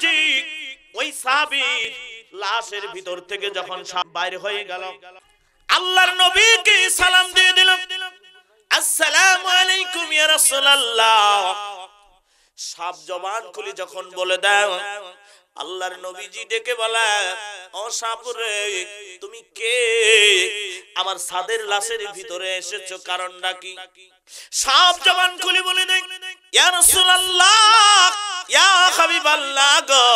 নবীজি ওই সাহাবীর লাশের ভিতর থেকে যখন সাপ বাইরে হয়ে গেল, আল্লাহর নবীকে সালাম দিয়ে দিল, আসসালামু আলাইকুম ইয়া রাসূলুল্লাহ। সাপ জবান খুলে যখন বলে দাও আল্লাহর নবীজি ডেকে বলে, ও সাপুরে তুমি কে? আমার সাদের লাশের ভিতরে এসেছ কারণটা কি? সাপ জবান খুলে বলে দেয়, ইয়া রাসূলুল্লাহ ইয়া হাবিবাল্লাহ গো।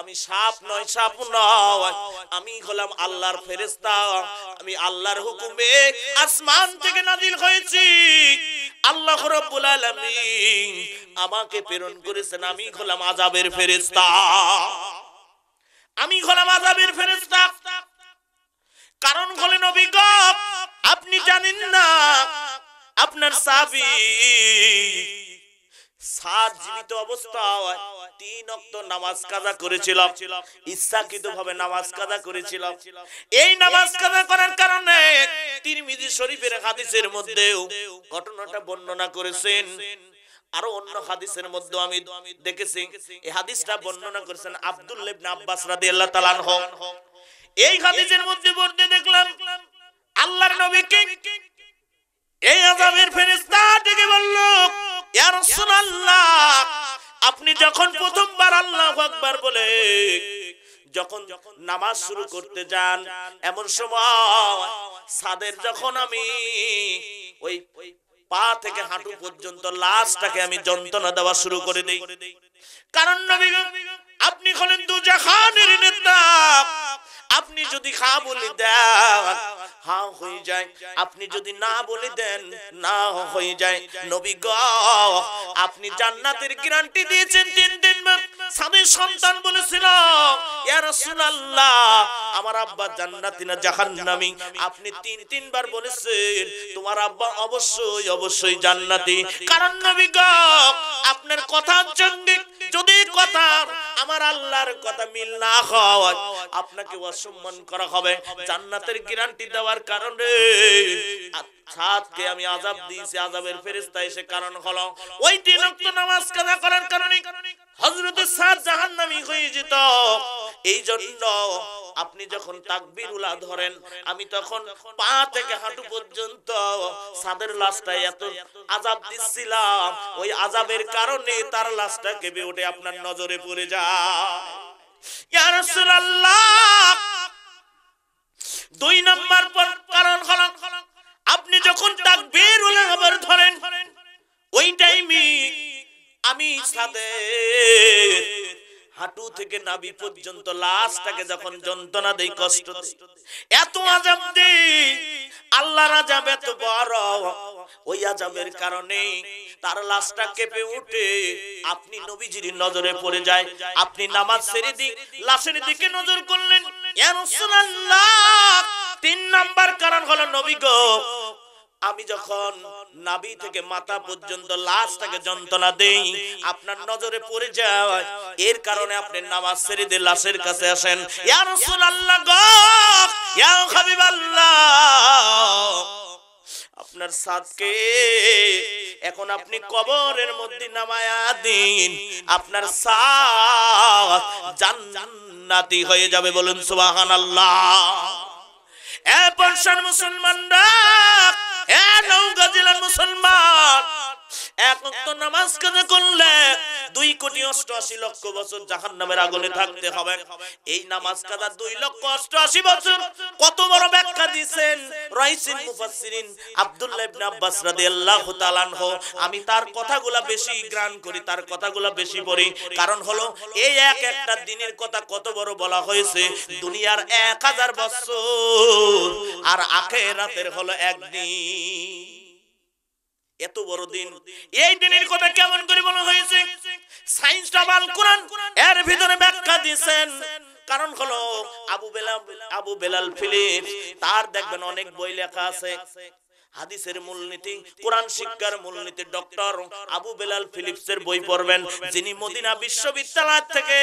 আমি সাপ নয় সাপ নয়। আমি হলাম আল্লাহর ফেরেশতা। আমি আল্লাহর হুকুমে আসমান থেকে নাজিল হয়েছি। আল্লাহ রাব্বুল আলামিন আমাকে প্রেরণ করেছেন। আমি হলাম আযাবের ফেরেশতা। আমি হলাম আযাবের ফেরেশতা। কারণ হলেন গো, আপনি জানেন না, আপনার সাবি ঘটনাটা বর্ণনা করেছেন। আরও অন্য হাদিসের মধ্যে আমি দেখেছি। এই হাদিসটা বর্ণনা করেছেন আব্দুল্লাহ আব্বাস এই হাদিসের মধ্যে দেখলাম এই আযাবের ফেরেশতা ডেকে আপনি যখন প্রথমবার আল্লাহ আকবার বলে, যখন নামাজ শুরু করতে যান, এমন সময় সাদের যখন আমি ওই পা থেকে হাঁটু পর্যন্ত লাশটাকে আমি যন্ত্রণা দেওয়া শুরু করে দিই। কারণ আপনি হলেন দু জাহানের নেতা। আপনি যদি খা বলে দেন হা হয়ে যায়। আপনি যদি না বলে দেন না হয়ে যায়। নবী গ, আপনি জান্নাতের গ্যারান্টি দিয়েছেন তিন দিন স্বামীর সন্তান বলেছিল ইয়া রাসূলুল্লাহ, আমার আব্বা জান্নাতি না জাহান্নামী? আপনি তিন, তিনবার বলেছেন, তোমার আব্বা অবশ্যই অবশ্যই জান্নাতি। কারণ নবী গ, আপনার কথার জন্য যদি কথা আমার আল্লাহর কথা মিল না হয় আপনাকে অসম্মান করা হবে। জান্নাতের গ্যারান্টি দেওয়ার কারণে সাতকে আমি আযাব দিয়েছি, আযাবের ফেরেশতা এসে কারণ হলো ওই তিন নামাজ কাজা করার কারণে হযরত সাদ জাহান্নামী হয়ে যেত। এই জন্য আপনি যখন তাকবীরুল্লাহ ধরেন, আমি তখন পা থেকে হাঁটু পর্যন্ত সাদের লাশটা এত আযাব দিচ্ছিলাম, ওই আযাবের কারণে তার লাশটা কেঁপে ওঠে আপনার নজরে পড়ে যায়। ইয়া রাসূলুল্লাহ! আমি হাঁটু থেকে নাভি পর্যন্ত, লাশটাকে যখন যন্ত্রণা দেই কষ্ট এত আজাব দেই আল্লাহর আজাব এত বড়। ওই আজাবের কারণে তার লাশটা কেঁপে উঠে। আপনি নবীজির নজরে পড়ে যায়, আপনি নামাজ ছেড়ে দিক লাশের দিকে নজর করলেন। তিন নাম্বার কারণ হলো নবী গো আমি যখন নাভি থেকে মাথা পর্যন্ত লাশটাকে যন্ত্রণা দেই, আপনার নজরে পড়ে যায়, এর কারণে আপনি নামাজ ছেড়ে দিয়ে লাশের কাছে আসেন। ইয়া রাসূলুল্লাহ গো, ইয়া হাবিবাল্লাহ। আপনার সাদকে এখন আপনি কবরের মধ্যে নামায়া দিন। আপনার সাদ জান্নাতি হয়ে যাবে বলুন সুবহানাল্লাহ। এ পরশান মুসলমানরা মুসলমান। এক ওয়াক্ত নামাজ করলে? দুই কোটি অষ্টআশি লক্ষ বছর জাহান নামের আগুনে থাকতে হবে। এই নামাজ দুই লক্ষ অষ্টআশি বছর। কত বড় ব্যাখ্যা রাইসিন আব্দুল্লাহ ইবনে আব্বাস রাদিয়াল্লাহু তাআলা আনহু। আমি তার কথাগুলা বেশি গ্রান করি, তার কথাগুলা বেশি পড়ি। কারণ হলো, এই এক একটা দিনের কথা কত বড় বলা হয়েছে, দুনিয়ার এক হাজার বছর। আর আখেরাতের হলো একদিন। এত বড় দিন। এই দিনের কথা কেমন করে বলা হয়েছে? সায়েন্স টাবাল কোরআন, এর ভিতরে ব্যাখ্যা দিয়েছেন। কারণ হলো আবু বেলাল আবু বেলাল ফিলিপস, তার দেখবেন অনেক বই লেখা আছে। হাদিসের মূলনীতি, কোরআন শিক্ষার মূলনীতি, ডক্টর আবু বেলাল ফিলিপসের বই পড়বেন। যিনি মদিনা বিশ্ববিদ্যালয় থেকে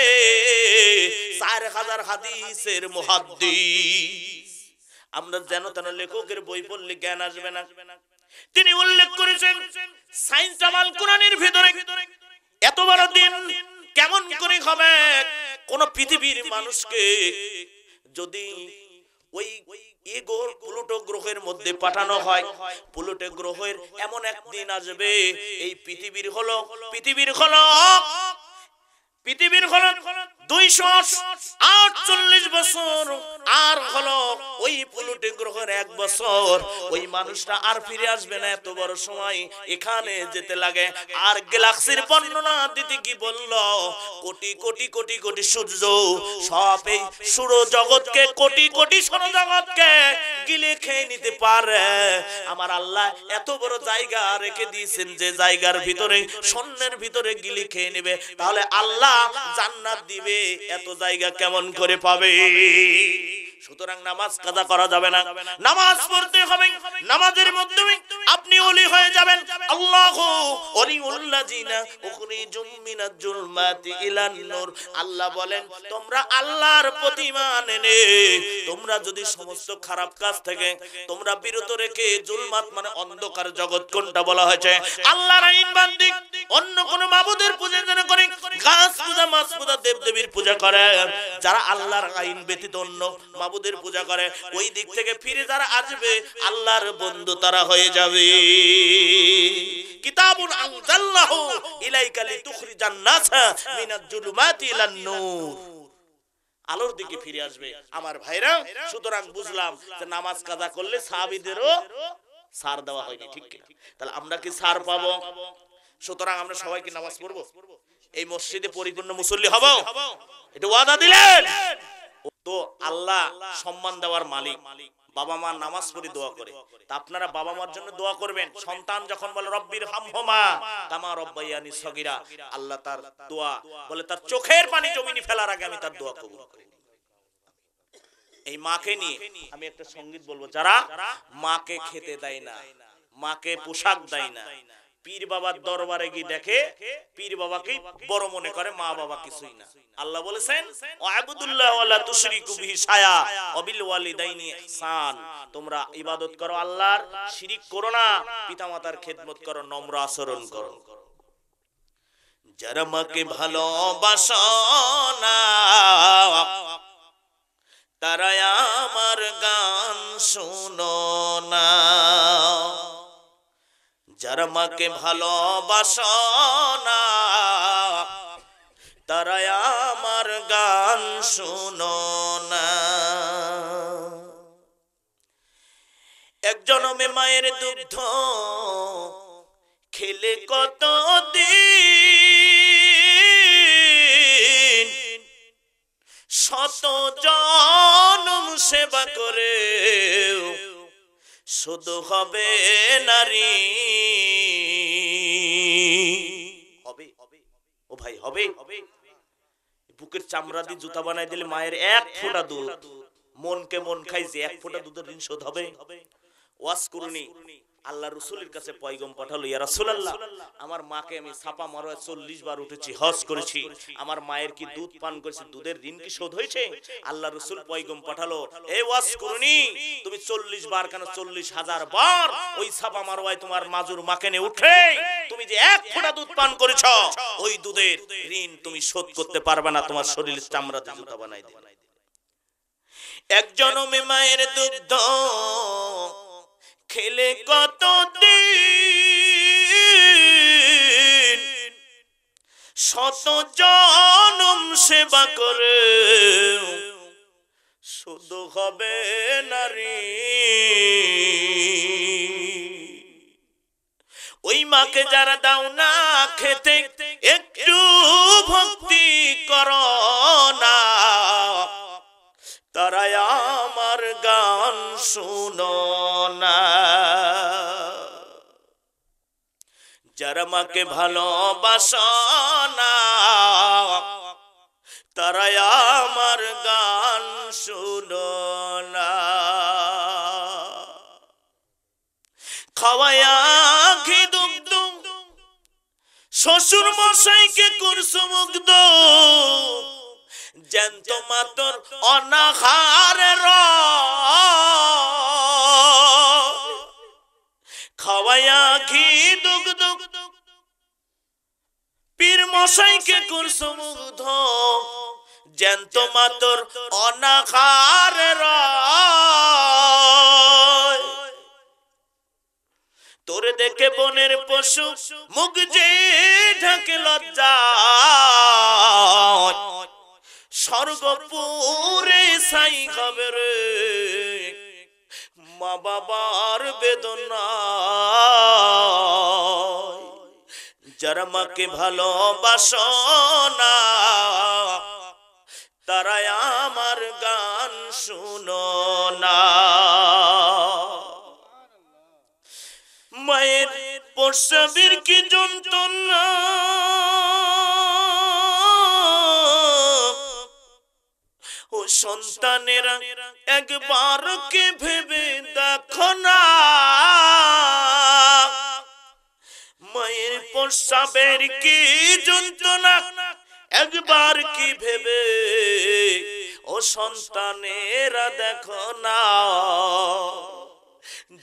চার হাজার হাদিসের মুহাদ্দিস। আমরা যেন তেন লেখকের বই পড়লে জ্ঞান আসবে না। তিনি উল্লেখ করেছেন, সাইন্স জামাল কোরআনের ভিতরে এত বড় দিন কেমন করে হবে? কোন পৃথিবীর মানুষকে যদি ওই ইগোর প্লুটো গ্রহের মধ্যে পাঠানো হয়, প্লুটো গ্রহের এমন একদিন আসবে, এই পৃথিবীর হলো পৃথিবীর হলো পৃথিবীর হলো দুইশো আটচল্লিশ বছর, আর ওই প্লুটো গ্রহের এক বছর ওই মানুষটা আর ফিরে আসবে না, এত বড় সময় এখানে যেতে লাগে। আর গ্যালাক্সির বর্ণনা দিতে কি বলল? কোটি কোটি কোটি কোটি সূর্য, সব এই সূর্য জগৎকে কোটি কোটি সৌর জগৎকে গিলে খেয়ে নিতে পারে। আমার আল্লাহ এত বড় জায়গা রেখে দিয়েছেন যে জায়গার ভিতরে, স্বর্ণের ভিতরে গিলি খেয়ে নেবে। তাহলে আল্লাহ জান্নাত দিবে, এত জায়গা কেমন করে পাবে? সুতরাং নামাজ কাজা করা যাবে না। নামাজ পড়তে হবে। নামাজের মাধ্যমে আপনি ওলি হয়ে যাবেন। আল্লাহ ওলিউল্লাযিনা উখরিজুম মিনাজ জুলমাতি ইলান নূর। আল্লাহ বলেন, তোমরা আল্লাহর প্রতিমান এনে তোমরা যদি সমস্ত খারাপ কাজ থেকে তোমরা বিরত রেখে জুলমাত মানে অন্ধকার জগৎ কোনটা বলা হয়েছে? আল্লাহর আইন বান্দি, অন্য কোন মাবুদের পূজা যেন করে, গাছ পূজা, মাছ পূজা দেব দেবীর পূজা করে। যারা আল্লাহর আইন ব্যতীত অন্য মাবুদের পূজা করে, ওই দিক থেকে ফিরে যারা আসবে, আল্লাহর বন্ধু তারা হয়ে যাবে। কিতাবুন আনজাল্লাহু ইলাইকা লিতুখরিজান নাসা মিনাজ জুলুমাতি ইলান নূর। আলোর দিকে ফিরে আসবে। আমার ভাইরা, সুতরাং বুঝলাম যে নামাজ কাজা করলে সাহাবিদেরও সার দেওয়া হয়নি ঠিক কিনা? তাহলে আমরা কি সার পাবো? সুতরাং আমরা সবাইকে নামাজ পড়ব? এই মসজিদে পরিপূর্ণ মুসল্লি হব? এটা ওয়াদা দিলেন? তো আল্লাহ সম্মান দেওয়ার মালিক। বাবা মা নামাজ পড়ে দোয়া করে। তা আপনারা বাবা মার জন্য দোয়া করবেন। সন্তান যখন বলে, রব্বির হামহমা কামা রব্বাইয়ানি সগিরা। আল্লাহ তার দোয়া বলে, তার চোখের পানি জমিনি ফেলার আগে আমি তার দোয়া কবুল করি। এই মাকে নিয়ে আমি একটা সংগীত বলব, যারা মাকে খেতে দেয় না, মাকে পোশাক দেয় না পীর বাবার দরবারে গিয়ে দেখে পীর বাবাকে বড় মনে করে মা বাবা কিছুই না। আল্লাহ বলেছেন তোমরা ইবাদত করো আল্লাহর, শিরিক করো না, পিতামাতার খেদমত করো, নম্র আচরণ করো। যারা মাকে ভালোবাসো তারা আমার গান শুনো না যারা মাকে ভালোবাসো না তারা আমার গান শুনো না। একজন মায়ের দুগ্ধ খেলে কত দিন শত জনম সেবা করে শুধু হবে নারী। হবে হবে, ও ভাই, হবে। হবে বুকের চামড়া দিয়ে জুতা বানাই দিলে মায়ের এক ফোঁটা দুধ। মনকে মন খাইছে, এক ফোঁটা দুধের ঋণ শোধ হবে। ওয়াস করুনি। আল্লাহ রসুলের কাছে পয়গম পাঠালো, ইয়া রাসূলুল্লাহ, আমার মাকে আমি ছাপা মারোয় চল্লিশ বার উঠেছি, হজ করেছি। আমার মায়ের কি দুধ পান করেছে, দুধের ঋণ কি শোধ হয়েছে? আল্লাহ রসুল পয়গম পাঠালো, এ ওয়াস করুনি, তুমি চল্লিশ বার কেন চল্লিশ হাজার বার ওই ছাপা মারোয় তোমার মাজুর মাকে নে উঠে, তুমি যে এক ফোঁটা দুধ পান করেছ, ওই দুধের ঋণ তুমি শোধ করতে পারবে না, তোমার শরীরের চামড়া জুতা বানাই দেবে। একজন মায়ের দুগ্ধ খেলে কত দিন শত জনম সেবা করে শুধু হবে নারী। ওই মাকে যারা দাও না খেতে, একটু ভক্তি করো না। তারা আমার গান শুনো না। যারা মাকে ভালোবাসো না তারা আমার গান শুনো না খাওয়ায়া ঘি দুগ্ধ শ্বশুর মশাইকে করছ মুগ্ধ জ্যান্ত মাতর অনাহারের খাওয়ায়া ঘি দুগ্ধ পীর মশাইকে করছ মুগ্ধ। জ্যান্ত মাতর অনাখার তোরে দেখে বনের পশু মুখ যে ঢাকে লজ্জা স্বর্গপুরে সাই খাবে রে। মা বাবার বেদনা যারা মাকে ভালোবাসো না আমার গান শুনো না মায়ের প্রসবের কি যন্ত্রণা? ও সন্তানেরা একবার কে ভেবে দেখো না? প্রসাবের কি যন্ত্রণা? একবার কি ভেবে ও সন্তানেরা দেখো না।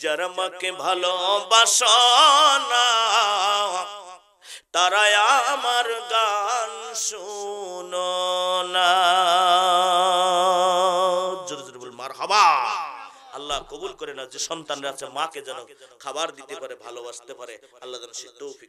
যারা মাকে ভালোবাসো না তারা আমার গান শুনো না। মার হাবা আল্লাহ কবুল করে না যে সন্তানরা আছে, মাকে যেন খাবার দিতে পারে, ভালোবাসতে পারে, আল্লাহ যেন সে তৌফিক